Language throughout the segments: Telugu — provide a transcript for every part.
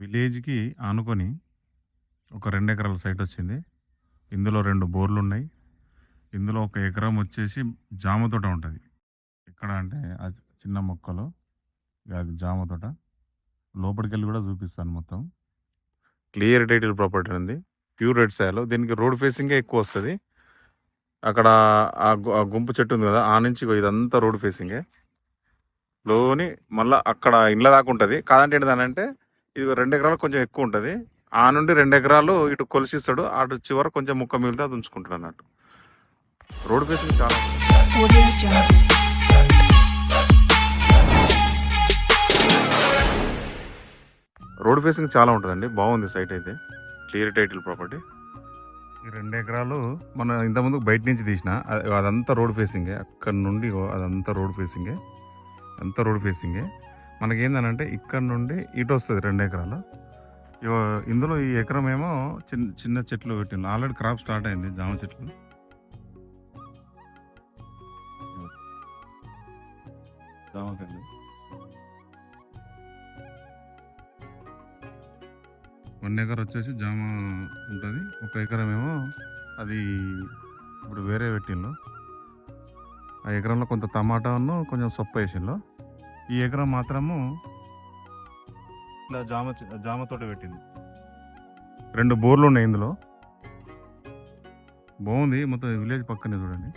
విలేజ్కి ఆనుకొని ఒక రెండు ఎకరాల సైట్ వచ్చింది. ఇందులో రెండు బోర్లు ఉన్నాయి ఇందులో ఒక ఎకరం వచ్చేసి జామ తోట ఉంటుంది. ఎక్కడ అంటే అది చిన్న మొక్కలు అది జామ తోట. లోపలికి వెళ్ళి కూడా చూపిస్తాను మొత్తం. క్లియర్ టైటిల్ ప్రాపర్టీ ఉంది. ప్యూర్ రెడ్ సాయలు. దీనికి రోడ్ ఫేసింగే ఎక్కువ వస్తుంది. అక్కడ ఆ గు- ఆ గుంపు చెట్టు ఉంది కదా ఆ నుంచి ఇదంతా రోడ్ ఫేసింగే. లోని మళ్ళీ అక్కడ ఇండ్ల దాకా ఉంటుంది. కాదంటే ఏంటంటే ఇది రెండు ఎకరాలు కొంచెం ఎక్కువ ఉంటుంది. ఆ నుండి రెండు ఎకరాలు ఇటు కొలిసిస్తాడు. అటు చివర కొంచెం ముక్క మిగిలితే అది ఉంచుకుంటాడు అన్నట్టు. రోడ్ ఫేసింగ్ చాలా రోడ్ ఫేసింగ్ చాలా ఉంటుందండి. బాగుంది సైట్ అయితే. క్లియర్ టైటిల్ ప్రాపర్టీ ఈ రెండు ఎకరాలు మన ఇంతకుముందు బయట నుంచి తీసిన అదంతా రోడ్ ఫేసింగే అక్కడ నుండి అదంతా రోడ్ ఫేసింగే అంతా రోడ్ ఫేసింగే మనకేందనంటే ఇక్కడ నుండి ఇటు వస్తుంది రెండు ఎకరాలు. ఇందులో ఈ ఎకరం ఏమో చిన్న చిన్న చెట్లు పెట్టింది ఆల్రెడీ క్రాప్ స్టార్ట్ అయింది జామ చెట్లు. వన్ ఎకర్ వచ్చేసి జామ ఉంటుంది. ఒక ఎకరం ఏమో అది ఇప్పుడు వేరే పెట్టిండ్రు. ఆ ఎకరంలో కొంత టమాటాను కొంచెం సొప్ప వేసిండ్రు ఈ ఎకరం మాత్రము ఇట్లా జామ జామ తోట పెట్టింది. రెండు బోర్లు ఉన్నాయి ఇందులో. బాగుంది మొత్తం విలేజ్ పక్కనే చూడండి.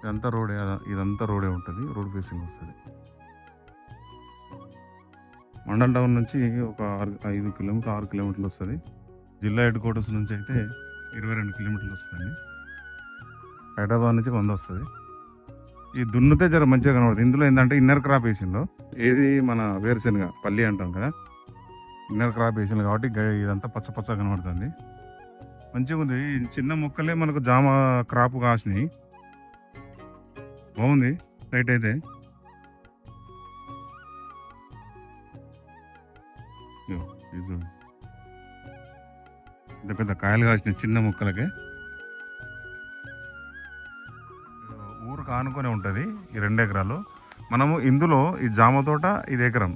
ఇదంతా రోడే ఇదంతా రోడే ఉంటుంది రోడ్ ఫేసింగ్ వస్తుంది. మండల్ టౌన్ నుంచి ఒక ఆరు ఐదు కిలోమీటర్ ఆరు కిలోమీటర్లు వస్తుంది. జిల్లా హెడ్ క్వార్టర్స్ నుంచి అయితే ఇరవై రెండు కిలోమీటర్లు వస్తుంది హైదరాబాద్ నుంచి వంద వస్తుంది. ఈ దున్నుతే జర మంచిగా కనబడుతుంది. ఇందులో ఏంటంటే ఇన్నర్ క్రాప్ వేసిండు. ఏది మన వేరుశనగ పల్లి అంటాం కదా. ఇన్నర్ క్రాప్ వేసిండు కాబట్టి గ- ఇదంతా పచ్చ పచ్చ కనబడుతుంది. మంచిగా ఉంది. ఈ చిన్న మొక్కలే మనకు జామ క్రాప్ కాసినాయి. బాగుంది. రైట్ అయితే. ఇది పెద్ద పెద్ద కాయలు కాసిన చిన్న మొక్కలకే. ఊరికి ఆనుకొని ఉంటుంది ఈ రెండు ఎకరాలు. మనము ఇందులో ఈ జామ తోట ఇది ఎకరం.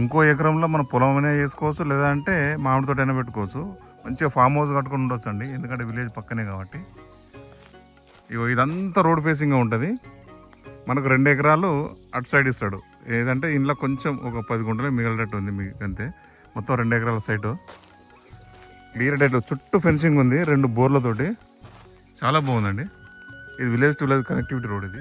ఇంకో ఎకరంలో మనం పొలం అయినా చేసుకోవచ్చు లేదంటే మామిడి తోట అయినా పెట్టుకోవచ్చు. మంచిగా ఫామ్ హౌస్ కట్టుకొని ఉండొచ్చు అండి ఎందుకంటే విలేజ్ పక్కనే కాబట్టి. ఇగో ఇదంతా రోడ్ ఫేసింగ్గా ఉంటుంది. మనకు రెండు ఎకరాలు అటు సైడ్ ఇస్తాడు ఏదంటే ఇంట్లో కొంచెం ఒక పది గుంటలు మిగిలినట్టు ఉంది మీకు అంతే. మొత్తం రెండు ఎకరాల సైటు. క్లియర్ డేట్ చుట్టూ ఫెన్సింగ్ ఉంది రెండు బోర్లతోటి. చాలా బాగుందండి. ఇది village to village connectivity road ఇది.